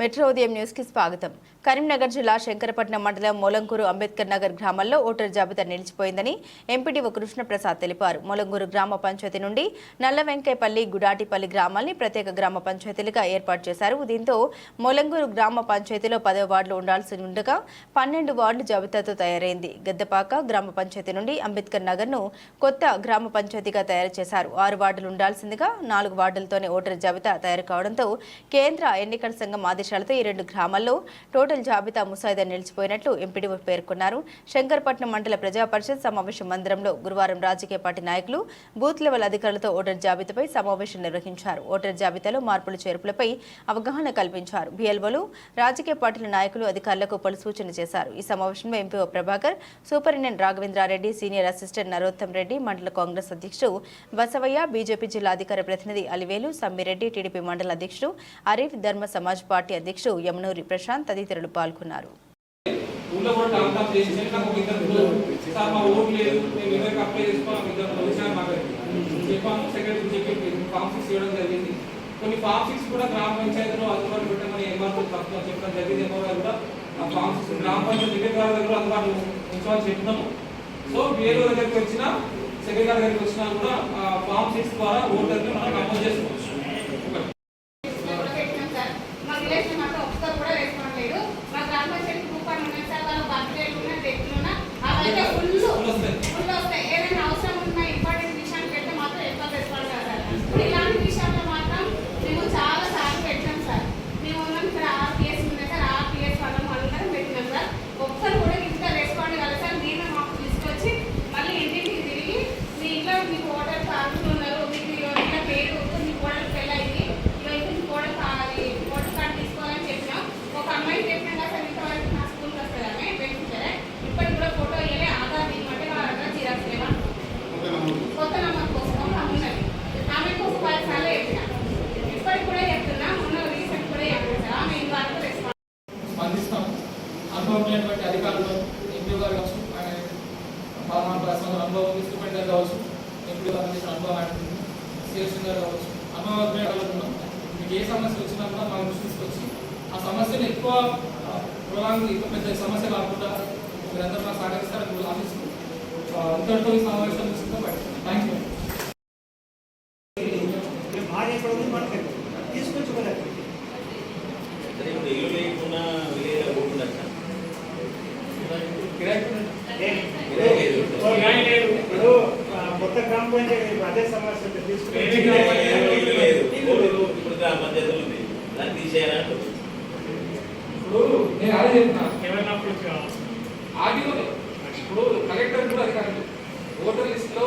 Metro ఉదయం న్యూస్కి స్వాగతం. కరీంనగర్ జిల్లా శంకరపట్నం మండలం మొలంగూరు అంబేద్కర్ నగర్ గ్రామంలో ఓటర్ జాబితా నిలిచిపోయిందని ఎంపీడీఓ కృష్ణప్రసాద్ తెలిపారు. మొలంగూరు గ్రామ పంచాయతీ నుండి నల్ల వెంకైపల్లి గుడాటిపల్లి గ్రామాల్ని ప్రత్యేక గ్రామ పంచాయతీలుగా ఏర్పాటు చేశారు. దీంతో మొలంగూరు గ్రామ పంచాయతీలో పదవ వార్డులు ఉండాల్సి ఉండగా పన్నెండు వార్డులు జాబితాతో తయారైంది. గద్దపాక గ్రామ పంచాయతీ నుండి అంబేద్కర్ నగర్ను కొత్త గ్రామ పంచాయతీగా తయారు చేశారు. ఆరు వార్డులు ఉండాల్సిందిగా నాలుగు వార్డులతోనే ఓటర్ జాబితా తయారు కావడంతో కేంద్ర ఎన్నికల సంఘం ఆదేశాలతో ఈ రెండు గ్రామాల్లో టోటల్ జాబితా ముసాయిదా నిలిచిపోయినట్లు ఎంపీడీఓ పేర్కొన్నారు. శంకర్పట్నం మండల ప్రజా పరిషత్ సమావేశ మందిరంలో గురువారం రాజకీయ పార్టీ నాయకులు బూత్ లెవెల్ అధికారులతో ఓటర్ జాబితాపై సమావేశం నిర్వహించారు. ఓటర్ జాబితాలో మార్పులు చేర్పులపై అవగాహన కల్పించారు. బిఎల్ఓలు రాజకీయ పార్టీల నాయకులు అధికారులకు పలు సూచన చేశారు. ఈ సమావేశంలో MPO Prabhakar superintendent Raghavendra Reddy senior assistant Narottam Reddy మండల కాంగ్రెస్ అధ్యక్షుడు బసవయ్య బీజేపీ జిల్లా అధికార ప్రతినిధి అలివేలు సమ్మిరెడ్డి టీడీపీ మండల అధ్యక్షుడు అరీఫ్ ధర్మ సమాజ్ పార్టీ పార్టీ అధ్యక్షుడు యమునూరి ప్రశాంత్ తదితరులు పాల్గొన్నారు. కొన్ని ఫామ్ సిక్స్ కూడా గ్రామ పంచాయతీలో అందుబాటులో పెట్టమని ఎంఆర్ఓ తప్ప చెప్పడం జరిగింది. ఎంఆర్ కూడా ఆ ఫామ్ సిక్స్ గ్రామ పంచాయతీ సెక్రటరీ దగ్గర అందుబాటులో ఉంచాలని చెప్తున్నాము సో వేరే దగ్గరికి వచ్చినా సెక్రటరీ గారి దగ్గరికి వచ్చినా కూడా ఆ ఫామ్ సిక్స్ ద్వారా ఓటర్ని మనం నమోదు చేసుకోవచ్చు ఒకటి. కూడా పెట్టినాం సార్. మా విలేజ్ మాత్రం ఒక్కరు కూడా రెస్పాండ్ లేదు. మా గ్రామ పంచాయతీ కూపన్ ఉన్నాయి సార్, వాళ్ళ బర్త్డేలు ఉన్నా, డెత్లు ఉన్నా, అవైతే ఫుల్ ఫుల్ వస్తాయి. ఫుల్ వస్తాయి. ఏదైనా అవసరం ఉన్న ఇంపార్టెంట్ విషయాన్ని పెడితే మాత్రం ఎక్కువ రెస్పాండ్ కాదు సార్. ఇప్పుడు ఇలాంటి విషయాల్లో మాత్రం మేము చాలా సార్లు పెట్టాం సార్. మేము ఉన్నాం ఇక్కడ ఆర్పిఎస్ ఉన్నాయి సార్, ఆర్పిఎస్ వాళ్ళం అందరం పెట్టినాం సార్. ఒక్కరు కూడా ఇంత రెస్పాండ్ కాలేదు సార్. మేమే మాకు తీసుకొచ్చి మళ్ళీ ఇంటింటికి తిరిగి మీ ఇంట్లో మీకు ఓటర్ కార్డులు ఉన్నారు మీకు ఇట్లా పేరు మీ కోడలు పెళ్ళయింది ఇక ఇంటి మీ కోడలు కావాలి ఓటర్ కార్డు తీసుకోవాలని చెప్పినాం ఒక అమ్మాయి చెప్పినా కదా సార్ ఇంతవరకు నా స్కూల్కి వస్తుంది ఆమె బెనిఫిషరే ఇప్పటికి కూడా ఫోటో ఇవ్వలే ఆధార్ తీయమంటే వాళ్ళ దగ్గర జిరాక్స్ లేవా కొత్త నమ్మకం కోసం ఒక ఆమె ఉన్నది ఆమెకు ఒక పది సార్లు చెప్పిన ఇప్పటికి కూడా చెప్తున్నా మొన్న రీసెంట్ కూడా చెప్పిన సార్ ఆమె ఇంతవరకు రెస్పాన్స్ స్పందిస్తాం అనుభవం లేనటువంటి అధికారులు ఎంపీ గారు కావచ్చు ఆయన పదహారు పదహారు అనుభవం ఉంది సూపరింటెండెంట్ కావచ్చు ఎంపీ గారు అందించిన అనుభవం ఆయన సిఎస్ఎన్ గారు కావచ్చు అనుభవం అడుగుతున్నాం మీకు ఏ సమస్య వచ్చినా కూడా మా దృష్టి తీసుకొచ్చి ఆ సమస్యను ఎక్కువ ప్రొలాంగ్ ఎక్కువ పెద్ద సమస్య కాకుండా మీరందరూ నాకు సహకరిస్తారని ఆశిస్తూ ఇంతటితో ఈ సమావేశం తీసుకుంటాం థ్యాంక్ యూ కొత్త గ్రామ పంచాయతీ అదే సమస్య ఉంది. తీసుకొచ్చి ఇల్లు లేదు ఇప్పుడు ఇప్పుడు గ్రామ పంచాయతీలు ఉంది తీసేయాలంటే ఇప్పుడు నేను అదే చెప్తున్నా. ఏమైనా అప్పుడు ఆర్టీఓ ఇప్పుడు కలెక్టర్ కూడా అధికారం ఓటర్ లిస్ట్లో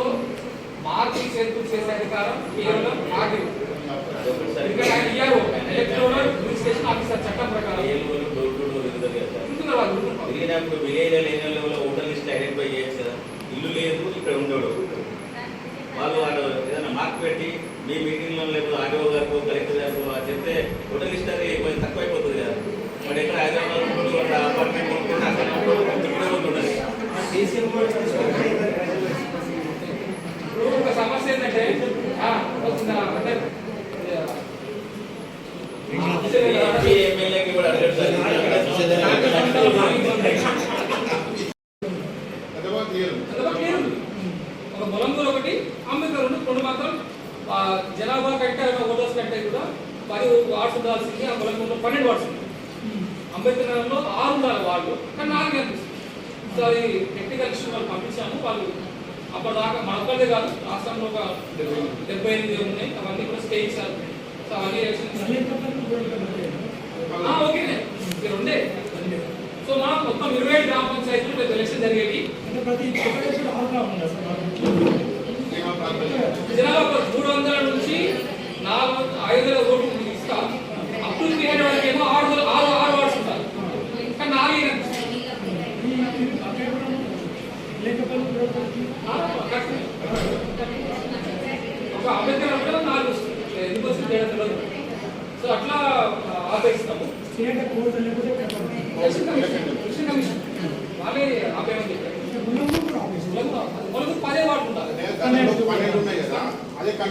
మార్పులు చేర్పులు చేసే అధికారం కేవలం ఆర్టీఓ. ఇక్కడ ఇయ్యారు ఎలక్ట్రోనల్ రిజిస్ట్రేషన్ ఆఫీసర్ చట్టం ప్రకారం. విలేజ్ లేని లెవెల్లో ఓటర్ లిస్ట్ ఐడెంటిఫై చేయొచ్చు కదా. ఇల్లు లేదు ఇక్కడ ఉండడు. వాళ్ళు వాళ్ళు ఏదైనా మార్క్ పెట్టి మీ మీటింగ్లో లేకపోతే ఆర్టీఓ గారికి కలెక్టర్ గారికి చెప్తే లిస్ట్ అది కొంచెం తక్కువ అయిపోతుంది కదా. మరి ఎక్కడ హైదరాబాద్ అక్కడ అపార్ట్మెంట్ కొనుక్కుంటే అక్కడ ఇప్పుడు ఒక సమస్య ఏంటంటే ఆ, వస్తుందా? అంటే ఎంపీ ఎమ్మెల్యేకి కూడా. ఒక మొలంగూరు ఒకటి అంబేద్కర్ రెండు రెండు మాత్రం జనాభా కంటే ఓటర్స్ కంటే కూడా పది వార్డ్స్ ఉండాల్సింది ఆ మొలంగూరులో పన్నెండు వార్డ్స్ ఉన్నాయి. అంబేద్కర్ నగర్లో ఆరు ఉండాలి వాళ్ళు కానీ నాలుగు అనిపిస్తుంది సో అది టెక్నికల్ ఇష్యూ వాళ్ళు పంపించాము వాళ్ళు అప్పటిదాకా మన ఒక్కరిదే కాదు రాష్ట్రంలో ఒక డెబ్బై ఎనిమిది ఉన్నాయి అవన్నీ కూడా స్టే ఇచ్చారు సో అవన్నీ ఓకేనే. ఇది రెండే. సో మనం మొత్తం ఇరవై ఏడు గ్రామ పంచాయతీలు ఎలక్షన్ జరిగేవి. ప్రతి ఒక్కటి ఆరుగా ఉంది సార్ జనాభా మూడు వందల నుంచి నాలుగు ఐదు వందల ఓట్లు ఇస్తా అప్ టు త్రీ హండ్రెడ్ వరకు ఏమో ఆరు ఆరు ఆరు వార్డ్స్ ఉంటారు కానీ నాలుగు. ఒక అంబేద్కర్ కూడా నాలుగు ఎందుకు తేడా తెలియదు సో అట్లా ఆపేస్తాము. కమిషన్. కమిషన్.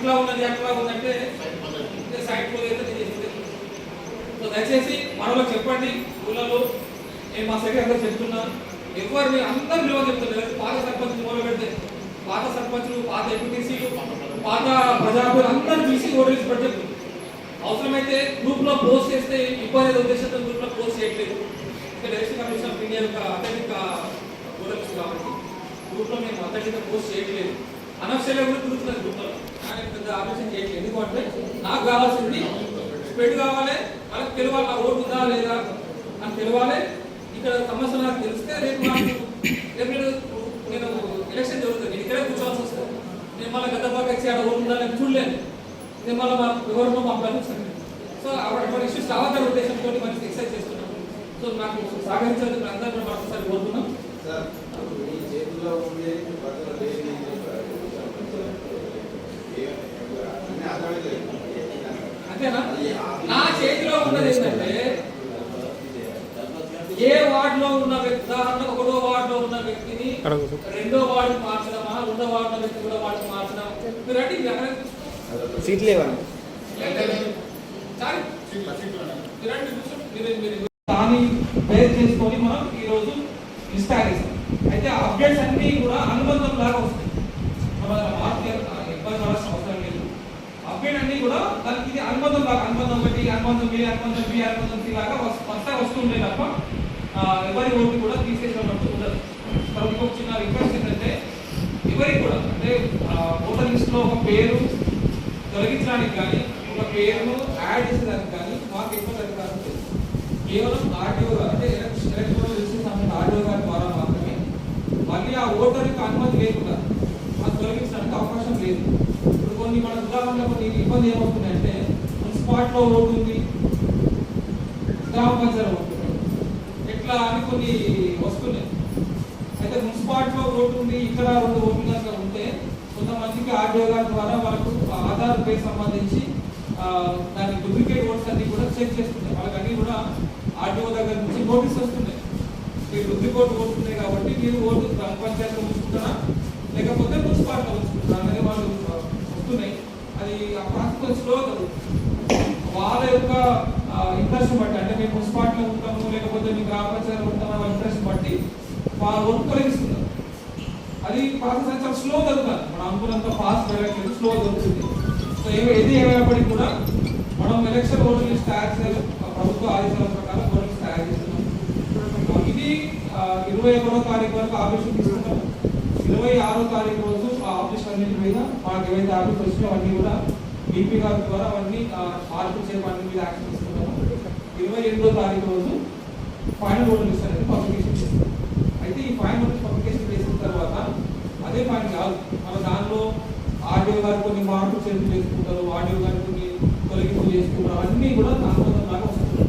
ఇట్లా ఉన్నది అట్లా ఉందంటే సైట్ క్లోజ్ సో దయచేసి మరొక చెప్పండి ఊళ్ళలో నేను మా సైడ్ అందరూ చెప్తున్నా. ఎవరు మీరు అందరూ విలువ చెప్తున్నారు పాత సర్పంచ్ మొదలు పెడితే పాత సర్పంచులు పాత ఎంపీటీసీలు పాత ప్రజాపతి అందరూ పిలిచి ఓటర్స్ పడి అవసరమైతే గ్రూప్లో పోస్ట్ చేస్తే ఇబ్బంది ఉద్దేశంతో గ్రూప్లో పోస్ట్ చేయట్లేదు. ఇక్కడ ఎలక్షన్ కమిషన్ ఆఫ్ ఇండియా యొక్క అత్యధిక ఓటర్స్ కాబట్టి గ్రూప్లో మేము అత్యధిక పోస్ట్ చేయట్లేదు. అనవసరంగా కూడా తిరుగుతున్నారు గ్రూప్లో కానీ పెద్ద ఆలోచన చేయట్లేదు. ఎందుకంటే నాకు కావాల్సింది స్ప్రెడ్ కావాలి వాళ్ళకి తెలియాలి నా ఓటు ఉందా లేదా అని తెలియాలి ఇక్కడ సమస్య నాకు తెలిస్తే రేపు నాకు రేపు నేను నేను ఎలక్షన్ జరుగుతుంది. నేను ఇక్కడే కూర్చోవాల్సి వస్తుంది. నేను మళ్ళీ గత బాగా వచ్చి ఆడ ఓటు ఉందా నేను చూడలేను. నేను మళ్ళీ మా వివరంలో మా ప్రశ్న సో అటువంటి ఇష్యూస్ రావద్దనే ఉద్దేశంతో మంచి ఎక్సైజ్ చేస్తున్నాం. సో నాకు సహకరించాలి అందరూ మరొకసారి కోరుతున్నాం. సార్ మీ చేతిలో ఉండే ప్రజల దేని అన్ని ఆధారాలు అంతేనా? నా చేతిలో ఉన్నది ఏంటంటే ఏ వార్డులో ఉన్న వ్యక్తి ఉదాహరణ ఒకటో వార్డులో ఉన్న వ్యక్తిని రెండో వార్డు మార్చడమా? రెండో వార్డులో వ్యక్తి కూడా వార్డు మార్చడం? మీరు సీట్లు లేవండి. దాన్ని బేస్ చేసుకొని మనం ఈ రోజు లిస్ట్ ఆగేసాం అయితే అప్డేట్స్ అన్ని కూడా అనుబంధం లాగా వస్తాయి. మన అవసరం లేదు. అప్డేట్ కూడా దానికి ఇది అనుబంధం లాగా అనుబంధం ఒకటి అనుబంధం బి అనుబంధం బి అనుబంధం సి లాగా వస్- వస్తా వస్తుండే తప్ప ఎవరి ఓటు కూడా తీసేసినట్టు ఉండదు. తర్వాత ఇంకొక చిన్న రిక్వెస్ట్ ఏంటంటే ఎవరికి కూడా అంటే ఓటర్ లిస్ట్లో ఒక పేరు తొలగించడానికి కానీ ఒక పేరును యాడ్ చేసేదానికి కానీ మాకు ఎక్కువ అధికారం కేవలం ఆర్టీఓ గారు అంటే ఎలక్షన్ ఎలక్షన్ ఆర్టీఓ గారి ద్వారా మాత్రమే మళ్ళీ ఆ ఓటర్కి అనుమతి లేకుండా లేదు ఇప్పుడు కొన్ని మన గ్రామంలో కొన్ని ఇబ్బంది ఏమవుతుందంటే స్పాట్లో రోడ్డు ఉంది. గ్రామ పంచాయతీ ఓటు ఎట్లా అని కొన్ని వస్తున్నాయి. అయితే మున్సిపాలిటీలో రోడ్డు ఉంది ఇక్కడ రెండు ఓట్లు కనుక ఉంటే కొంతమందికి ఆర్డీఓ గారి ద్వారా వాళ్ళకు ఆధార్ పే సంబంధించి దాని డూప్లికేట్ ఓట్స్ అన్ని కూడా చెక్ చేస్తున్నాయి వాళ్ళకి అన్ని కూడా ఆర్డీఓ దగ్గర నుంచి నోటీస్ వస్తున్నాయి. మీరు డూప్లికేట్ ఓట్లు ఉన్నాయి కాబట్టి మీరు ఓటు గ్రామ పంచాయతీలో ఉంచుకుంటారా? లేకపోతే మున్సిపాలిటీలో ఉంచుకుంటారా అనేది వాళ్ళు ఆ, వస్తున్నాయి అది ఆ ప్రాసెస్ స్లో వాళ్ళ యొక్క ఇంట్రెస్ట్ బట్టి అంటే మేము మున్సిపాలిటీలో ఉంటాము లేకపోతే మీ గ్రామ పంచాయతీలో ఉంటాము వాళ్ళ ఇంట్రెస్ట్ బట్టి వాళ్ళు వర్క్ తొలగిస్తున్నారు అది ప్రాసెస్ చాలా స్లో జరుగుతుంది మనం అనుకున్నంత ఫాస్ట్ జరగట్లేదు స్లో జరుగుతుంది సో ఏమి ఏది ఏమైనప్పటికీ కూడా మనం ఎలక్షన్ ఓటర్ లిస్ట్ తయారు చేయాలి. ప్రభుత్వ ఆదేశాల ప్రకారం ఓటర్ లిస్ట్ తయారు చేస్తున్నాం. ఇది ఇరవై ఒకటో తారీఖు వరకు ఆఫీస్ తీసుకుంటాం. ఇరవై ఆరో తారీఖు రోజు ఆ ఆఫీస్ అన్నింటి మీద మాకు ఏవైతే ఆఫీస్ వచ్చినాయో అన్నీ కూడా డీపీ గారి ద్వారా అవన్నీ మార్పులు చేయమని మీద యాక్షన్ తీసుకుంటాము ఇరవై ఎనిమిదో తారీఖు రోజు ఫైనల్ ఓటర్ ఇస్తారని పబ్లికేషన్ చేస్తాం అయితే ఈ ఫైనల్ ఓటర్ పబ్లికేషన్ చేసిన తర్వాత అదే పని కాదు. మన దానిలో ఆర్డీఓ గారు కొన్ని మార్పులు చేతులు చేసుకుంటారు ఆర్డీఓ గారు కొన్ని తొలగింపు చేసుకుంటారు అన్నీ కూడా దానిలో